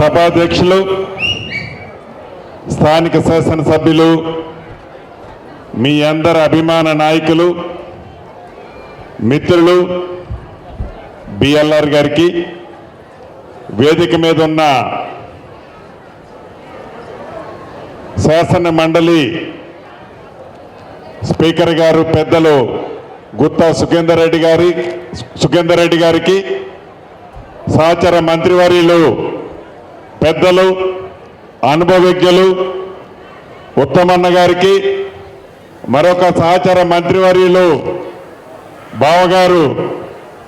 సభాధ్యక్షులు స్థానిక శాసనసభ్యులు మీ అందరి అభిమాన నాయకులు మిత్రులు బిఎల్ఆర్ గారికి వేదిక మీద ఉన్న శాసన మండలి స్పీకర్ గారు పెద్దలు గుత్తా సుఖేందర్ రెడ్డి గారి సుఖేందర్ రెడ్డి గారికి సహచర మంత్రివర్యులు పెద్దలు అనుభవజ్ఞులు ఉత్తమన్న గారికి మరొక సహచర మంత్రివర్యులు బావగారు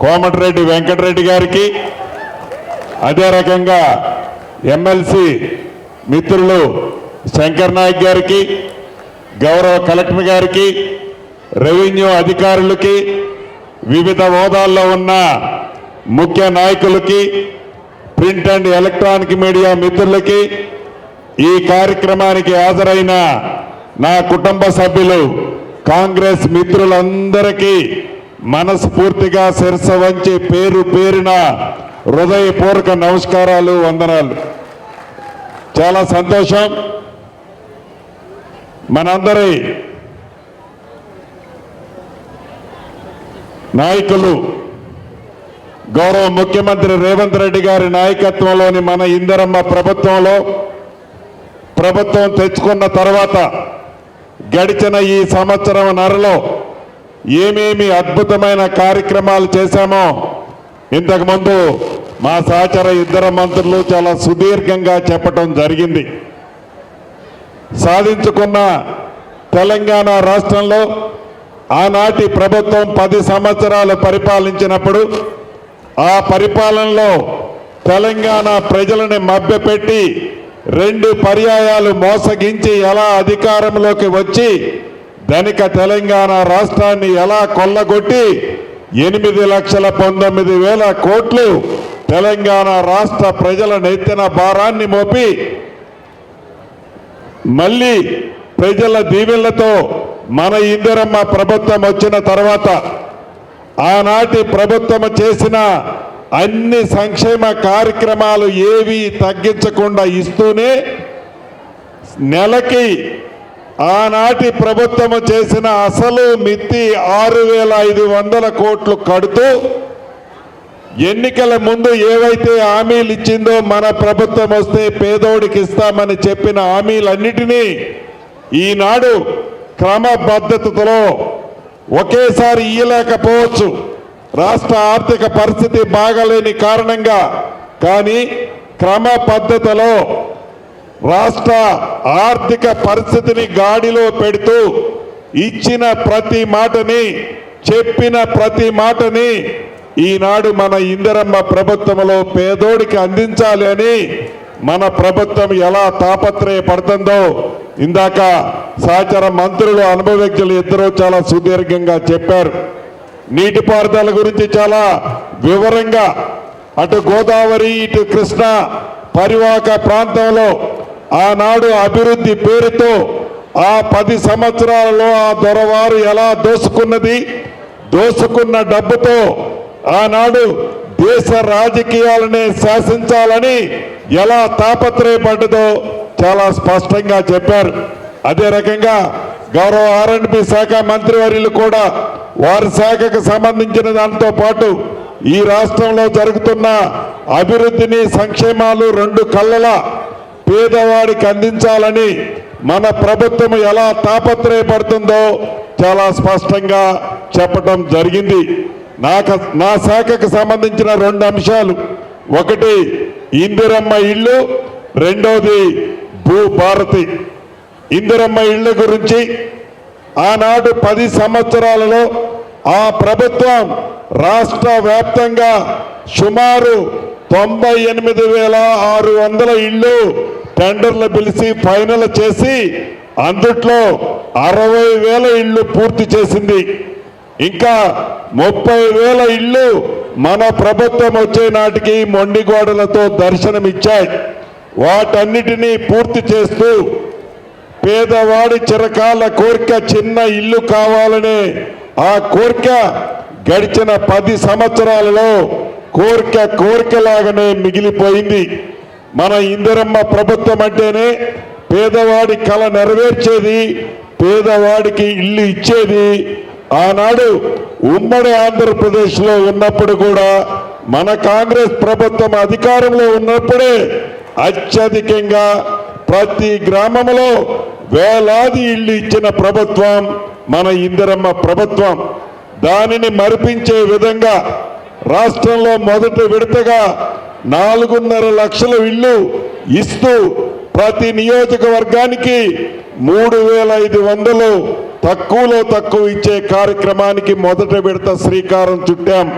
కోమటిరెడ్డి వెంకటరెడ్డి గారికి అదే రకంగా ఎమ్మెల్సీ మిత్రులు శంకర్ నాయక్ గారికి గౌరవ కలెక్టర్ గారికి రెవెన్యూ అధికారులకి వివిధ హోదాల్లో ఉన్న ముఖ్య నాయకులకి ప్రింట్ అండ్ ఎలక్ట్రానిక్ మీడియా మిత్రులకి ఈ కార్యక్రమానికి హాజరైన నా కుటుంబ సభ్యులు కాంగ్రెస్ మిత్రులందరికీ మనస్ఫూర్తిగా శిరస వంచి పేరు పేరున హృదయపూర్వక నమస్కారాలు వందనాలు. చాలా సంతోషం. మనందరి నాయకులు గౌరవ ముఖ్యమంత్రి రేవంత్ రెడ్డి గారి నాయకత్వంలోని మన ఇందరమ్మ ప్రభుత్వంలో ప్రభుత్వం తెచ్చుకున్న తర్వాత గడిచిన ఈ సంవత్సరం నరలో ఏమేమి అద్భుతమైన కార్యక్రమాలు చేశామో ఇంతకుముందు మా సహచర ఇద్దరు మంత్రులు చాలా సుదీర్ఘంగా చెప్పటం జరిగింది. సాధించుకున్న తెలంగాణ రాష్ట్రంలో ఆనాటి ప్రభుత్వం పది సంవత్సరాలు పరిపాలించినప్పుడు ఆ పరిపాలనలో తెలంగాణ ప్రజలని మభ్యపెట్టి రెండు పర్యాయాలు మోసగించి ఎలా అధికారంలోకి వచ్చి ధనిక తెలంగాణ రాష్ట్రాన్ని ఎలా కొల్లగొట్టి ఎనిమిది లక్షల పంతొమ్మిది వేల కోట్లు తెలంగాణ రాష్ట్ర ప్రజల నెత్తిన భారాన్ని మోపి మళ్ళీ ప్రజల దీవెళ్ళతో మన ఇందిరమ్మ ప్రభుత్వం వచ్చిన తర్వాత ఆనాటి ప్రభుత్వం చేసిన అన్ని సంక్షేమ కార్యక్రమాలు ఏవి తగ్గించకుండా ఇస్తూనే నెలకి ఆనాటి ప్రభుత్వం చేసిన అసలు మిత్తి ఆరు వేల ఐదు వందల కోట్లు కడుతూ ఎన్నికల ముందు ఏవైతే హామీలు ఇచ్చిందో మన ప్రభుత్వం వస్తే పేదోడికి ఇస్తామని చెప్పిన హామీలన్నిటినీ ఈనాడు క్రమబద్ధతలో ఒకేసారి ఇయ్యలేకపోవచ్చు. రాష్ట్ర ఆర్థిక పరిస్థితి బాగలేని కారణంగా కానీ క్రమ పద్ధతిలో రాష్ట్ర ఆర్థిక పరిస్థితిని గాడిలో పెడుతూ ఇచ్చిన ప్రతి మాటని చెప్పిన ప్రతి మాటని ఈనాడు మన ఇందిరమ్మ ప్రభుత్వంలో పేదోడికి అందించాలి అని మన ప్రభుత్వం ఎలా తాపత్రయపడుతుందో ఇందాక సహచర మంత్రులు అనుభవజ్ఞులు ఇద్దరూ చాలా సుదీర్ఘంగా చెప్పారు. నీటిపారుదల గురించి చాలా వివరంగా అటు గోదావరి ఇటు కృష్ణ పరివాహక ప్రాంతంలో ఆనాడు అభివృద్ధి పేరుతో ఆ పది సంవత్సరాలలో ఆ దొరవారు ఎలా దోసుకున్నది దోసుకున్న డబ్బుతో ఆనాడు దేశ రాజకీయాలనే శాసించాలని ఎలా తాపత్రయపడ్డదో చాలా స్పష్టంగా చెప్పారు. అదే రకంగా గౌరవ ఆర్ఎండ్బి శాఖ మంత్రివర్యులు కూడా వారి శాఖకు సంబంధించిన దాంతో పాటు ఈ రాష్ట్రంలో జరుగుతున్న అభివృద్ధిని సంక్షేమాలు రెండు కళ్ళలా పేదవాడికి అందించాలని మన ప్రభుత్వం ఎలా తాపత్రయపడుతుందో చాలా స్పష్టంగా చెప్పటం జరిగింది. నాకు నా శాఖకు సంబంధించిన రెండు అంశాలు. ఒకటి ఇందిరమ్మ ఇల్లు రెండోది భూభారతి. ఇందిరమ్మ ఇళ్ళ గురించి ఆనాడు పది సంవత్సరాలలో ఆ ప్రభుత్వం రాష్ట్ర వ్యాప్తంగా సుమారు తొంభై ఎనిమిది వేల ఆరు వందల ఇళ్ళు టెండర్లు పిలిచి ఫైనల్ చేసి అందుట్లో అరవై వేల ఇళ్ళు పూర్తి చేసింది. ఇంకా ముప్పై వేల ఇళ్ళు మన ప్రభుత్వం వచ్చే నాటికి మొండిగోడలతో దర్శనమిచ్చాయి. వాటన్నిటినీ పూర్తి చేస్తూ పేదవాడి చిరకాల కోరిక చిన్న ఇల్లు కావాలనే ఆ కోరిక గడిచిన పది సంవత్సరాలలో కోరిక కోరికలాగానే మిగిలిపోయింది. మన ఇందిరమ్మ ప్రభుత్వం అంటేనే పేదవాడి కళ నెరవేర్చేది పేదవాడికి ఇల్లు ఇచ్చేది ఆనాడు ఉమ్మడి ఆంధ్రప్రదేశ్లో ఉన్నప్పుడు కూడా మన కాంగ్రెస్ ప్రభుత్వం అధికారంలో ఉన్నప్పుడే అత్యధికంగా ప్రతి గ్రామంలో వేలాది ఇల్లు ఇచ్చిన ప్రభుత్వం మన ఇందిరమ్మ ప్రభుత్వం. దానిని మరిపించే విధంగా రాష్ట్రంలో మొదటి విడతగా నాలుగున్నర లక్షల ఇల్లు ఇస్తూ ప్రతి నియోజకవర్గానికి మూడు వేల ఐదు వందలు తక్కువలో తక్కువ ఇచ్చే కార్యక్రమానికి మొదటి విడత శ్రీకారం చుట్టాం.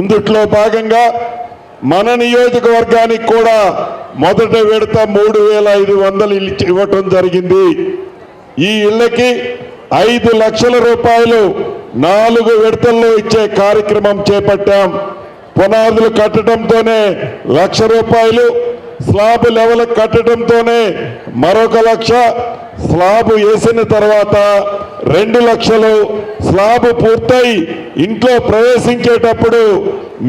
ఇందుట్లో భాగంగా మన నియోజకవర్గానికి కూడా మొదట విడత మూడు వేల ఐదు వందలు ఇల్లు ఇవ్వటం జరిగింది. ఈ ఇళ్ళకి ఐదు లక్షల రూపాయలు నాలుగు విడతల్లో ఇచ్చే కార్యక్రమం చేపట్టాం. పునాదులు కట్టడంతోనే లక్ష రూపాయలు స్లాబ్ లెవెల్ కట్టడంతోనే మరొక లక్ష స్లాబ్ వేసిన తర్వాత రెండు లక్షలు స్లాబ్ పూర్తయి ఇంట్లో ప్రవేశించేటప్పుడు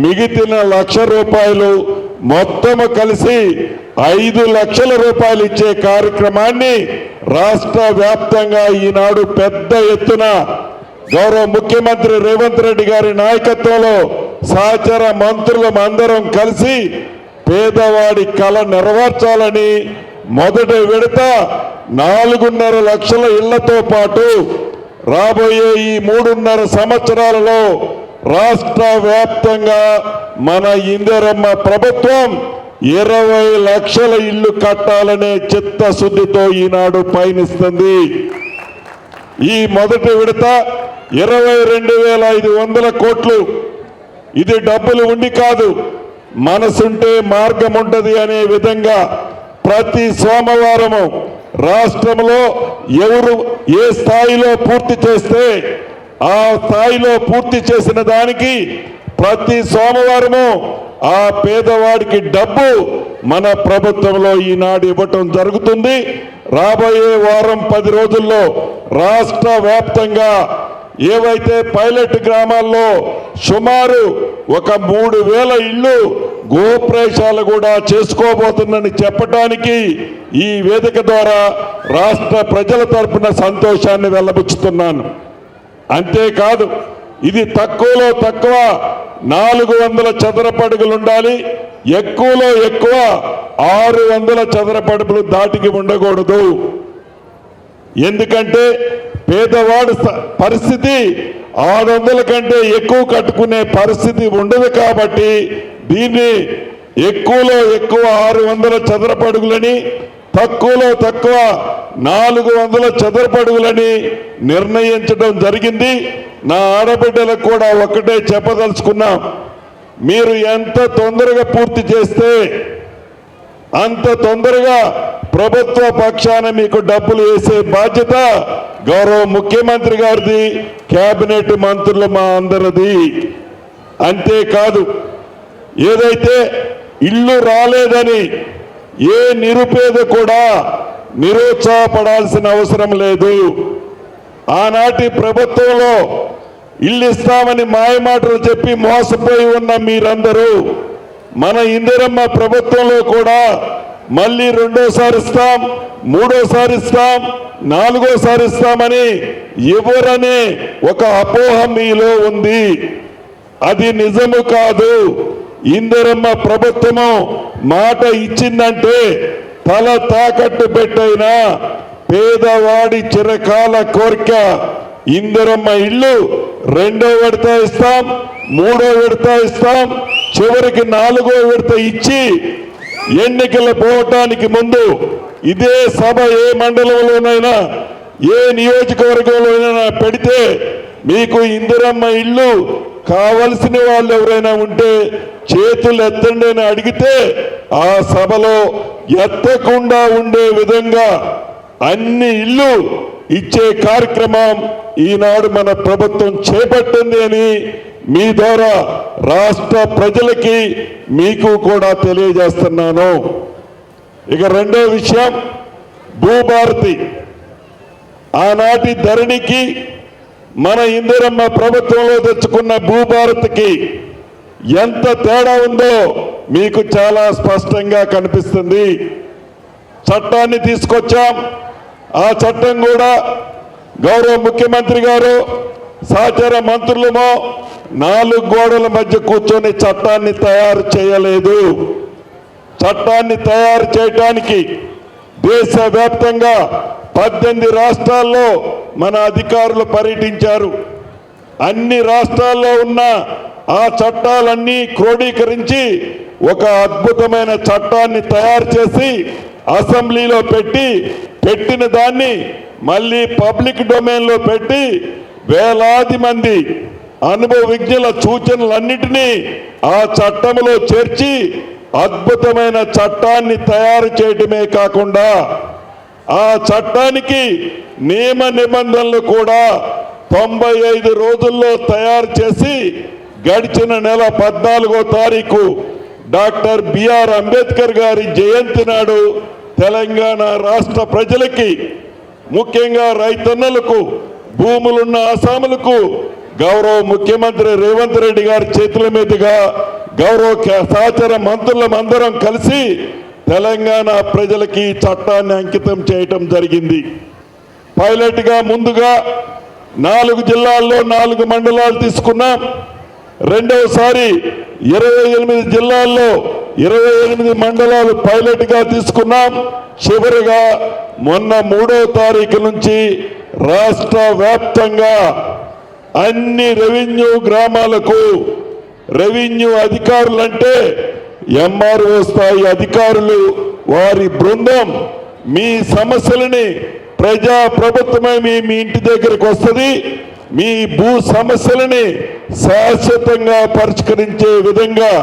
మిగిలిన లక్ష రూపాయలు మొత్తం కలిసి ఐదు లక్షల రూపాయలు ఇచ్చే కార్యక్రమాన్ని రాష్ట్ర వ్యాప్తంగా ఈనాడు పెద్ద ఎత్తున గౌరవ ముఖ్యమంత్రి రేవంత్ రెడ్డి గారి నాయకత్వంలో సహచర మంత్రులం అందరం కలిసి పేదవాడి కళ నెరవేర్చాలని మొదటి విడత నాలుగున్నర లక్షల ఇళ్ళతో పాటు రాబోయే ఈ మూడున్నర సంవత్సరాలలో రాష్ట్ర వ్యాప్తంగా మన ఇందిరమ్మ ప్రభుత్వం ఇరవై లక్షల ఇల్లు కట్టాలనే చిత్తశుద్ధితో ఈనాడు పయనిస్తుంది. ఈ మొదటి విడత ఇరవై రెండు వేల ఐదు వందల కోట్లు. ఇది డబ్బులు ఉండి కాదు మనసుంటే మార్గం ఉంటుంది అనే విధంగా ప్రతి సోమవారము రాష్ట్రంలో ఎవరు ఏ స్థాయిలో పూర్తి చేస్తే ఆ స్థాయిలో పూర్తి చేసిన దానికి ప్రతి సోమవారము ఆ పేదవాడికి డబ్బు మన ప్రభుత్వంలో ఈనాడు ఇవ్వటం జరుగుతుంది. రాబోయే వారం పది రోజుల్లో రాష్ట్ర వ్యాప్తంగా ఏవైతే పైలట్ గ్రామాల్లో సుమారు ఒక మూడు వేల ఇళ్ళు గోప్రవేశాలు కూడా చేసుకోబోతుందని చెప్పడానికి ఈ వేదిక ద్వారా రాష్ట్ర ప్రజల తరపున సంతోషాన్ని వెళ్ళబుచ్చుతున్నాను అంతేకాదు ఇది తక్కువలో తక్కువ నాలుగు వందల చదరపడుగులు ఉండాలి ఎక్కువలో ఎక్కువ ఆరు వందల చదరపడుగులు దాటికి ఉండకూడదు. ఎందుకంటే పేదవాడు పరిస్థితి ఆరు వందల కంటే ఎక్కువ కట్టుకునే పరిస్థితి ఉండదు కాబట్టి దీన్ని ఎక్కువలో ఎక్కువ ఆరు వందల చదరపడుగులని తక్కువలో తక్కువ నాలుగు వందల చదరపడుగులని నిర్ణయించడం జరిగింది. నా ఆడబిడ్డలకు కూడా ఒకటే చెప్పదలుచుకున్నాం. మీరు ఎంత తొందరగా పూర్తి చేస్తే అంత తొందరగా ప్రభుత్వ పక్షాన మీకు డబ్బులు వేసే బాధ్యత గౌరవ ముఖ్యమంత్రి గారిది కేబినెట్ మంత్రులు మా అందరిది. అంతేకాదు ఏదైతే ఇల్లు రాలేదని ఏ నిరుపేద కూడా నిరుత్సాహపడాల్సిన అవసరం లేదు. ఆనాటి ప్రభుత్వంలో ఇల్లు ఇస్తామని మాయమాటలు చెప్పి మోసపోయి ఉన్న మీరందరూ మన ఇందిరమ్మ ప్రభుత్వంలో కూడా మళ్ళీ రెండోసారి ఇస్తాం మూడోసారి ఇస్తాం నాలుగోసారి ఇస్తామని ఎవరనే ఒక అపోహ మీలో ఉంది. అది నిజము కాదు. ఇందరమ్మ ప్రభుత్వము మాట ఇచ్చిందంటే తల తాకట్టు పెట్టైనా పేదవాడి చిరకాల కోరిక. ఇందరమ్మ ఇల్లు రెండో విడత ఇస్తాం మూడో విడత ఇస్తాం చివరికి నాలుగో విడత ఇచ్చి ఎన్నికలు పోవటానికి ముందు ఇదే సభ ఏ మండలంలోనైనా ఏ నియోజకవర్గంలోనైనా పెడితే మీకు ఇందిరమ్మ ఇల్లు కావలసిన వాళ్ళు ఎవరైనా ఉంటే చేతులు ఎత్తండి అని అడిగితే ఆ సభలో ఎత్తకుండా ఉండే విధంగా అన్ని ఇల్లు ఇచ్చే కార్యక్రమం ఈనాడు మన ప్రభుత్వం చేపట్టింది అని మీ ద్వారా రాష్ట్ర ప్రజలకి మీకు కూడా తెలియజేస్తున్నాను. ఇక రెండో విషయం భూభారతి. ఆనాటి ధరణికి మన ఇందిరమ్మ ప్రభుత్వంలో తెచ్చుకున్న భూభారత్కి ఎంత తేడా ఉందో మీకు చాలా స్పష్టంగా కనిపిస్తుంది. చట్టాన్ని తీసుకొచ్చాం. ఆ చట్టం కూడా గౌరవ ముఖ్యమంత్రి గారు సహచర మంత్రులమో నాలుగు గోడల మధ్య కూర్చొని చట్టాన్ని తయారు చేయలేదు. చట్టాన్ని తయారు చేయటానికి దేశవ్యాప్తంగా పద్దెనిమిది రాష్ట్రాల్లో మన అధికారులు పర్యటించారు. అన్ని రాష్ట్రాల్లో ఉన్న ఆ చట్టాలన్నీ క్రోడీకరించి ఒక అద్భుతమైన చట్టాన్ని తయారు చేసి అసెంబ్లీలో పెట్టి పెట్టిన దాన్ని మళ్ళీ పబ్లిక్ డొమైన్లో పెట్టి వేలాది మంది అనుభవ విజ్ఞుల సూచనలన్నిటినీ ఆ చట్టంలో చేర్చి అద్భుతమైన చట్టాన్ని తయారు చేయడమే కాకుండా ఆ చట్టానికి నియమ నిబంధనలు కూడా తొంభై ఐదు రోజుల్లో తయారు చేసి గడిచిన నెల పద్నాలుగో తారీఖు డాక్టర్ బిఆర్ అంబేద్కర్ గారి జయంతి నాడు తెలంగాణ రాష్ట్ర ప్రజలకి ముఖ్యంగా రైతన్నలకు భూములున్న అసాములకు గౌరవ ముఖ్యమంత్రి రేవంత్ రెడ్డి గారి చేతుల మీదుగా గౌరవ క- సహచర మంత్రులమందరం కలిసి తెలంగాణ ప్రజలకి చట్టాన్ని అంకితం చేయటం జరిగింది. పైలట్గా ముందుగా నాలుగు జిల్లాల్లో నాలుగు మండలాలు తీసుకున్నాం. రెండవసారి ఇరవై ఎనిమిది జిల్లాల్లో ఇరవై ఎనిమిది మండలాలు పైలట్గా తీసుకున్నాం. చివరిగా మొన్న మూడో తారీఖు నుంచి రాష్ట్ర వ్యాప్తంగా అన్ని రెవెన్యూ గ్రామాలకు రెవెన్యూ అధికారులంటే ఎంఆర్ఓ స్థాయి అధికారులు వారి బృందం మీ సమస్యలని ప్రజా ప్రభుత్వమే మీ ఇంటి దగ్గరకు వస్తుంది. మీ భూ సమస్యలని శాశ్వతంగా పరిష్కరించే విధంగా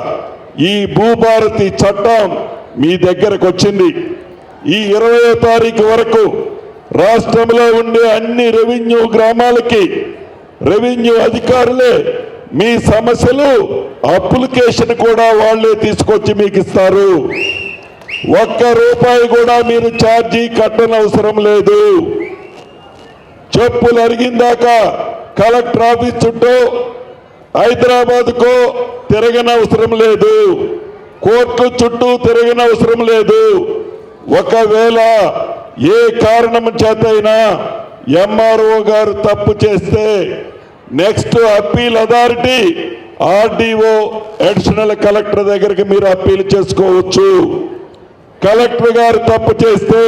ఈ భూభారతి చట్టం మీ దగ్గరకు వచ్చింది. ఈ ఇరవయో తారీఖు వరకు రాష్ట్రంలో ఉండే అన్ని రెవెన్యూ గ్రామాలకి రెవెన్యూ అధికారులే మీ సమస్యలు అప్లికేషన్ కూడా వాళ్ళే తీసుకొచ్చి మీకు ఇస్తారు. ఒక్క రూపాయి కూడా మీరు ఛార్జీ కట్టనవసరం లేదు. చెప్పులు అరిగిందాక కలెక్టర్ ఆఫీస్ చుట్టూ హైదరాబాద్కు తిరగనవసరం లేదు. కోర్టు చుట్టూ తిరగనవసరం లేదు. ఒకవేళ ఏ కారణం చేతైనా ఎంఆర్ఓ గారు తప్పు చేస్తే next appeal authority RDO additional collector దగ్గరికి మీరు అప్పీల్ చేసుకోవచ్చు. కలెక్టర్ గారు తప్పు చేస్తే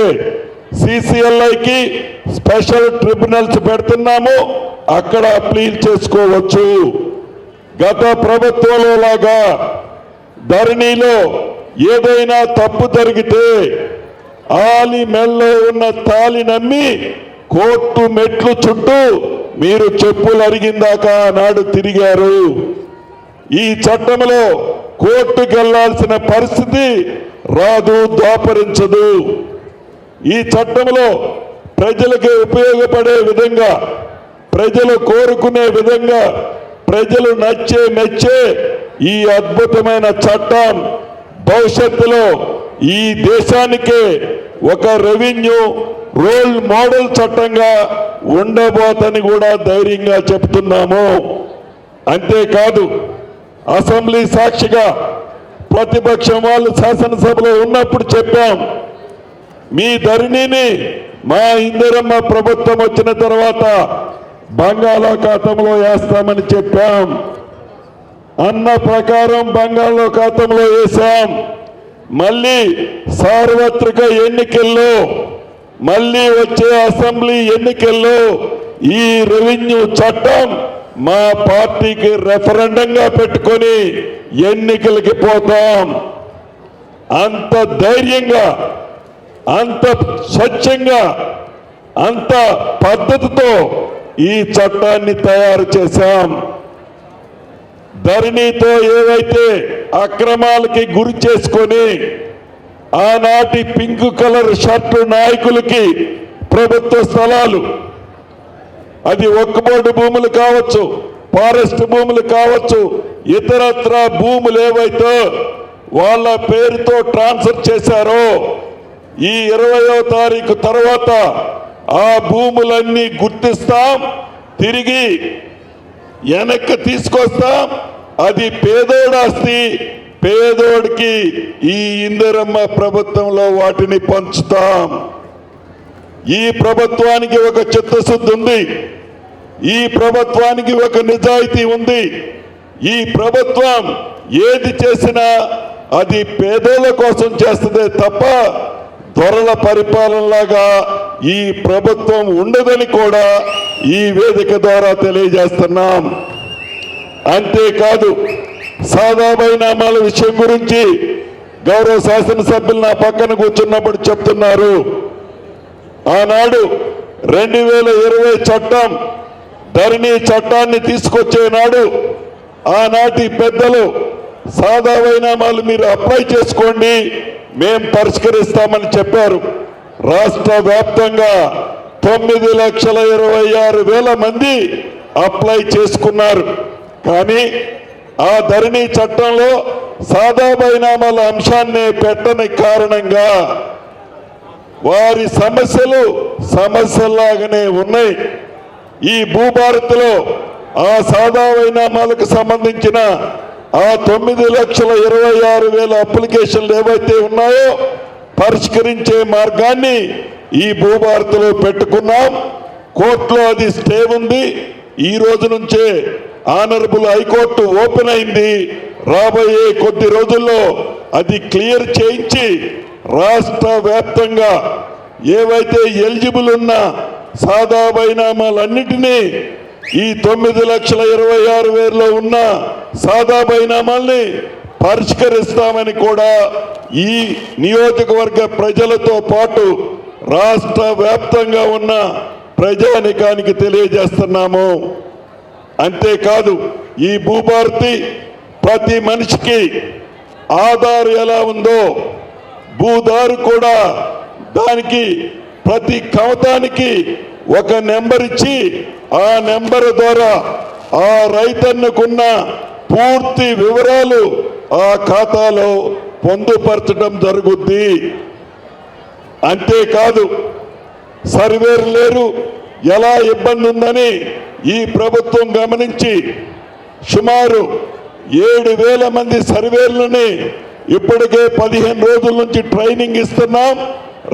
సిసిఎల్ఐకి స్పెషల్ ట్రిబ్యునల్స్ పెడుతున్నాము అక్కడ అప్పీల్ చేసుకోవచ్చు. గత ప్రభుత్వంలో లాగా ధరణిలో ఏదైనా తప్పు జరిగితే ఆలి మెల్లో ఉన్న తాలి నమ్మి కోర్టు మెట్లు చుట్టూ మీరు చెప్పులు అరిగిందాక నాడు తిరిగారు. ఈ చట్టంలో కోర్టుకు వెళ్ళాల్సిన పరిస్థితి రాదు దాపరించదు ఈ చట్టంలో ప్రజలకు ఉపయోగపడే విధంగా ప్రజలు కోరుకునే విధంగా ప్రజలు నచ్చే మెచ్చే ఈ అద్భుతమైన చట్టం భవిష్యత్తులో ఈ దేశానికే ఒక రెవెన్యూ రోల్ మోడల్ చట్టంగా ఉండబోతని కూడా ధైర్యంగా చెప్తున్నాము. అంతేకాదు అసెంబ్లీ సాక్షిగా ప్రతిపక్షం వాళ్ళు శాసనసభలో ఉన్నప్పుడు చెప్పాం మీ ధరణిని మా ఇందిరమ్మ ప్రభుత్వం వచ్చిన తర్వాత బంగాళాఖాతంలో వేస్తామని చెప్పాం. అన్న ప్రకారం బంగాళాఖాతంలో వేశాం. మళ్ళీ సార్వత్రిక ఎన్నికల్లో మళ్ళీ వచ్చే అసెంబ్లీ ఎన్నికల్లో ఈ రెవెన్యూ చట్టం మా పార్టీకి రెఫరెండంగా పెట్టుకొని ఎన్నికలకి పోతాం. అంత ధైర్యంగా అంత స్వచ్ఛంగా అంత పద్ధతితో ఈ చట్టాన్ని తయారు చేశాం. ధరణితో ఏవైతే అక్రమాలకి గురి చేసుకొని ఆనాటి పింక్ కలర్ షర్టు నాయకులకి ప్రభుత్వ స్థలాలు. అది ఒక్కబోర్డు భూములు కావచ్చు ఫారెస్ట్ భూములు కావచ్చు ఇతరత్ర భూములు ఏవైతే వాళ్ళ పేరుతో ట్రాన్స్ఫర్ చేశారో ఈ ఇరవయో తారీఖు తర్వాత ఆ భూములన్నీ గుర్తిస్తాం తిరిగి వెనక్కి తీసుకొస్తాం. అది పేదోడాస్తి పేదోడికి ఈ ఇందిరమ్మ ప్రభుత్వంలో వాటిని పంచుతాం. ఈ ప్రభుత్వానికి ఒక చిత్తశుద్ధి ఉంది. ఈ ప్రభుత్వానికి ఒక నిజాయితీ ఉంది. ఈ ప్రభుత్వం ఏది చేసినా అది పేదోళ్ళ కోసం చేస్తుందే తప్ప దొరల పరిపాలనలాగా ఈ ప్రభుత్వం ఉండదని కూడా ఈ వేదిక ద్వారా తెలియజేస్తున్నాం. అంతేకాదు సాదాబైనామాల విషయం గురించి గౌరవ శాసనసభ్యులు నా పక్కన కూర్చున్నప్పుడు చెప్తున్నారు. ఆనాడు రెండు వేల ఇరవై చట్టం ధరణి చట్టాన్ని తీసుకొచ్చేనాడు ఆనాటి పెద్దలు సాదా వైనామాలు మీరు అప్లై చేసుకోండి మేం పరిష్కరిస్తామని చెప్పారు. రాష్ట్ర వ్యాప్తంగా తొమ్మిది లక్షల ఇరవై ఆరు వేల మంది అప్లై చేసుకున్నారు. కానీ ఆ ధరణి చట్టంలో సాదా బైనామాల అంశాన్ని పెట్టని కారణంగా వారి సమస్యలు సమస్యలాగానే ఉన్నాయి. ఈ భూభారత్లో ఆ సాదా వైనామాలకు సంబంధించిన ఆ తొమ్మిది లక్షల ఇరవై ఆరు వేల అప్లికేషన్లు ఏవైతే ఉన్నాయో పరిష్కరించే మార్గాన్ని ఈ భూభారత్లో పెట్టుకున్నాం. కోర్టులో అది స్టే ఉంది. ఈ రోజు నుంచే ఆనరబుల్ హైకోర్టు ఓపెన్ అయింది. రాబోయే కొద్ది రోజుల్లో అది క్లియర్ చేయించి రాష్ట్ర వ్యాప్తంగా ఏవైతే ఎలిజిబుల్ ఉన్న సాదా బైనామాలన్నిటినీ ఈ తొమ్మిది లక్షల ఇరవై ఆరు వేలలో ఉన్న సాదా బైనామాల్ని పరిష్కరిస్తామని కూడా ఈ నియోజకవర్గ ప్రజలతో పాటు రాష్ట్ర వ్యాప్తంగా ఉన్న ప్రజానికానికి తెలియజేస్తున్నాము. అంతేకాదు ఈ భూభారతి ప్రతి మనిషికి ఆధార్ ఎలా ఉందో భూదారు కూడా దానికి ప్రతి కవతానికి ఒక నెంబర్ ఇచ్చి ఆ నెంబర్ ద్వారా ఆ రైతన్నకున్న పూర్తి వివరాలు ఆ ఖాతాలో పొందుపరచడం జరుగుద్ది. అంతేకాదు సర్వేరు లేరు ఎలా ఇబ్బంది ఉందని ఈ ప్రభుత్వం గమనించి సుమారు ఏడు వేల మంది సర్వేలని ఇప్పటికే పదిహేను రోజుల నుంచి ట్రైనింగ్ ఇస్తున్నాం.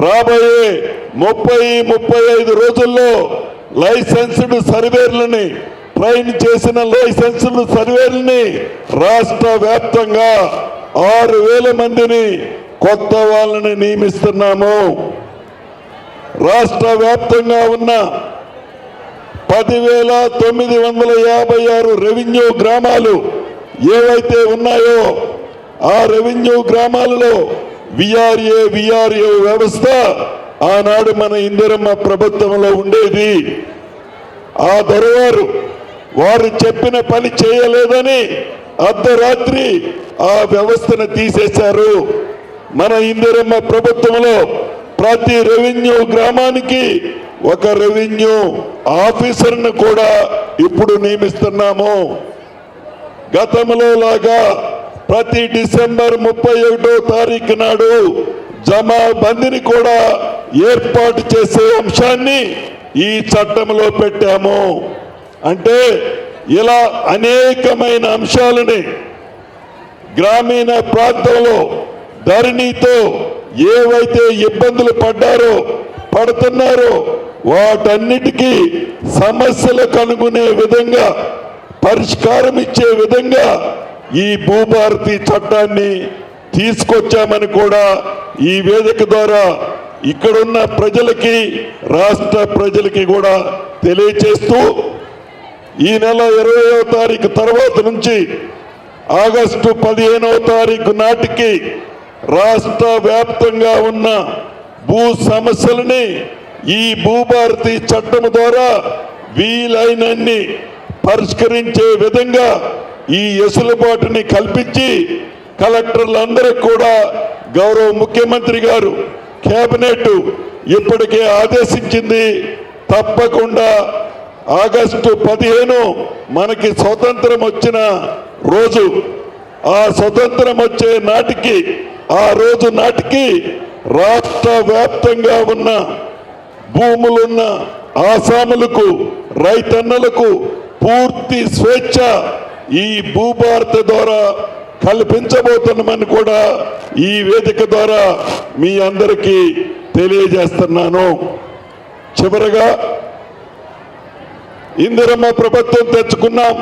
రాబోయే ముప్పై ముప్పై ఐదు రోజుల్లో లైసెన్స్డ్ సర్వేర్లని ట్రైన్ చేసిన లైసెన్స్డ్ సర్వేర్లని రాష్ట్ర వ్యాప్తంగా ఆరు వేల మందిని కొత్త వాళ్ళని నియమిస్తున్నాము. రాష్ట్ర వ్యాప్తంగా ఉన్న పదివేల తొమ్మిది వందల యాభై ఆరు రెవెన్యూ గ్రామాలు ఏవైతే ఉన్నాయో ఆ రెవెన్యూ గ్రామాలలో విఆర్ఏ విఆర్ఏ వ్యవస్థ ఆనాడు మన ఇందిరమ్మ ప్రభుత్వంలో ఉండేది. ఆ దొరవారు వారు చెప్పిన పని చేయలేదని అర్ధరాత్రి ఆ వ్యవస్థను తీసేశారు. మన ఇందిరమ్మ ప్రభుత్వంలో ప్రతి రెవెన్యూ గ్రామానికి ఒక రెవెన్యూ ఆఫీసర్ను కూడా ఇప్పుడు నియమిస్తున్నాము. గతంలో లాగా ప్రతి డిసెంబర్ ముప్పై ఒకటో తారీఖు నాడు జమాబందీని కూడా ఏర్పాటు చేసే అంశాన్ని ఈ చట్టంలో పెట్టాము. అంటే ఇలా అనేకమైన అంశాలని గ్రామీణ ప్రాంతంలో ధరణితో ఏవైతే ఇబ్బందులు పడ్డారో పడుతున్నారో వాటన్నిటికీ సమస్యలు కనుగొనే విధంగా పరిష్కారం ఇచ్చే విధంగా ఈ భూభారతి చట్టాన్ని తీసుకొచ్చామని కూడా ఈ వేదిక ద్వారా ఇక్కడున్న ప్రజలకి రాష్ట్ర ప్రజలకి కూడా తెలియచేస్తూ ఈ నెల ఇరవయో తారీఖు తర్వాత నుంచి ఆగస్టు పదిహేనవ తారీఖు నాటికి రాష్ట్ర వ్యాప్తంగా ఉన్న భూ సమస్యలని ఈ భూభారతి చట్టం ద్వారా వీలైనన్ని పరిష్కరించే విధంగా ఈ ఎసులుబాటుని కల్పించి కలెక్టర్లందరికీ కూడా గౌరవ ముఖ్యమంత్రి గారు కేబినెట్ ఇప్పటికే ఆదేశించింది తప్పకుండా ఆగస్టు పదిహేను మనకి స్వతంత్రం వచ్చిన రోజు. ఆ స్వతంత్రం వచ్చే నాటికి ఆ రోజు నాటికి రాష్ట్ర వ్యాప్తంగా ఉన్న భూములున్న ఆసాములకు రైతన్నలకు పూర్తి స్వేచ్ఛ ఈ భూభారత ద్వారా కల్పించబోతున్నామని కూడా ఈ వేదిక ద్వారా మీ అందరికీ తెలియజేస్తున్నాను. చివరగా ఇందిరమ్మ ప్రభుత్వం తెచ్చుకున్నాం.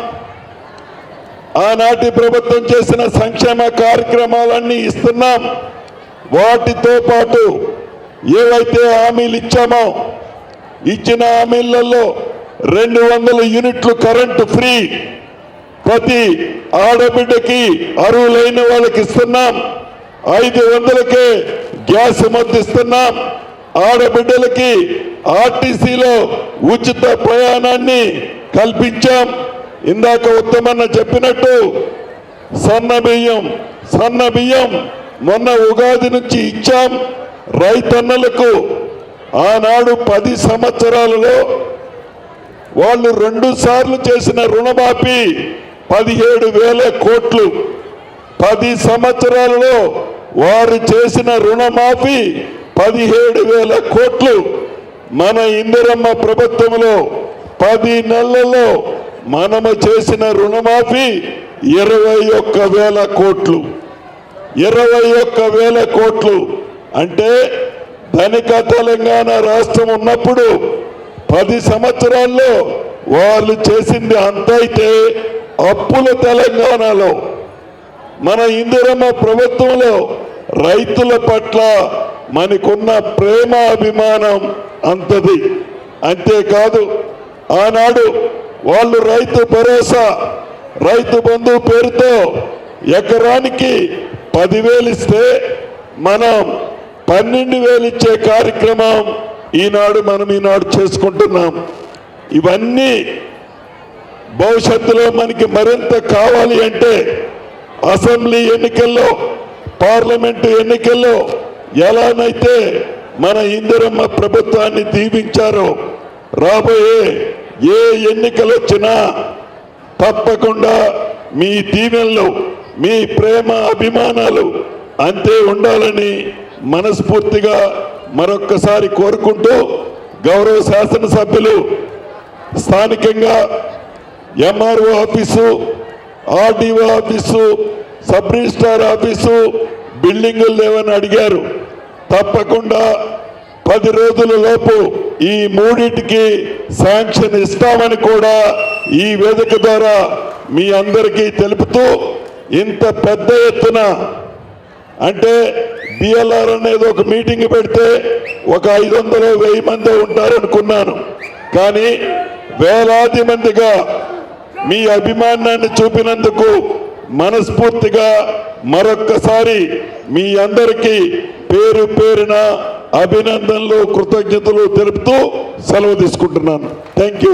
ఆనాటి ప్రభుత్వం చేసిన సంక్షేమ కార్యక్రమాలన్నీ ఇస్తున్నాం. వాటితో పాటు ఏవైతే హామీలు ఇచ్చామో ఇచ్చిన హామీలలో రెండు వందల యూనిట్లు కరెంటు ఫ్రీ. ప్రతి ఆడబిడ్డకి అరువులైన వాళ్ళకి ఇస్తున్నాం. ఐదు వందలకే గ్యాస్ మద్దిస్తున్నాం ఆడబిడ్డలకి ఆర్టీసీలో ఉచిత ప్రయాణాన్ని కల్పించాం. ఇందాక ఉత్తమన్న చెప్పినట్టు సన్న బియ్యం సన్న బియ్యం మొన్న ఉగాది నుంచి ఇచ్చాం రైతన్నలకు. ఆనాడు పది సంవత్సరాలలో వాళ్ళు రెండు సార్లు చేసిన రుణమాఫీ పదిహేడు వేల కోట్లు. పది సంవత్సరాలలో వారు చేసిన రుణమాఫీ పదిహేడు వేల కోట్లు. మన ఇందిరమ్మ ప్రభుత్వంలో పది నెలల్లో మనము చేసిన రుణమాఫీ ఇరవై ఒక్క వేల కోట్లు. ఇరవై ఒక్క వేల కోట్లు. అంటే ధనిక తెలంగాణ రాష్ట్రం ఉన్నప్పుడు పది సంవత్సరాల్లో వాళ్ళు చేసింది అంత అయితే అప్పుల తెలంగాణలో. మన ఇందిరమ్మ ప్రభుత్వంలో రైతుల పట్ల మనకున్న ప్రేమ అభిమానం అంతది. అంతేకాదు ఆనాడు వాళ్ళు రైతు భరోసా రైతు బంధు పేరుతో ఎకరానికి పదివేలు ఇస్తే మనం పన్నెండు వేలు ఇచ్చే కార్యక్రమం ఈనాడు మనం ఈనాడు చేసుకుంటున్నాం. ఇవన్నీ భవిష్యత్తులో మనకి మరింత కావాలి అంటే అసెంబ్లీ ఎన్నికల్లో పార్లమెంటు ఎన్నికల్లో ఎలానైతే మన ఇందిరమ్మ ప్రభుత్వాన్ని దీవించారో రాబోయే ఏ ఎన్నికలు వచ్చినా తప్పకుండా మీ దీవెనలు మీ ప్రేమ అభిమానాలు అంతే ఉండాలని మనస్ఫూర్తిగా మరొక్కసారి కోరుకుంటూ గౌరవ శాసనసభ్యులు స్థానికంగా MRO office RDO office sub registrar office బిల్డింగులు లేవని అడిగారు. తప్పకుండా పది రోజుల లోపు ఈ మూడింటికి శాంక్షన్ ఇస్తామని కూడా ఈ వేదిక ద్వారా మీ అందరికీ తెలుపుతూ ఇంత పెద్ద ఎత్తున అంటే బిఎల్ఆర్ అనేది ఒక మీటింగ్ పెడితే ఒక ఐదు వందలు వెయ్యి మంది ఉంటారనుకున్నాను. కానీ వేలాది మందిగా మీ అభిమానాన్ని చూపినందుకు మనస్ఫూర్తిగా మరొక్కసారి మీ అందరికీ పేరు పేరున అభినందనలు కృతజ్ఞతలు తెలుపుతూ సెలవు తీసుకుంటున్నాను. Thank you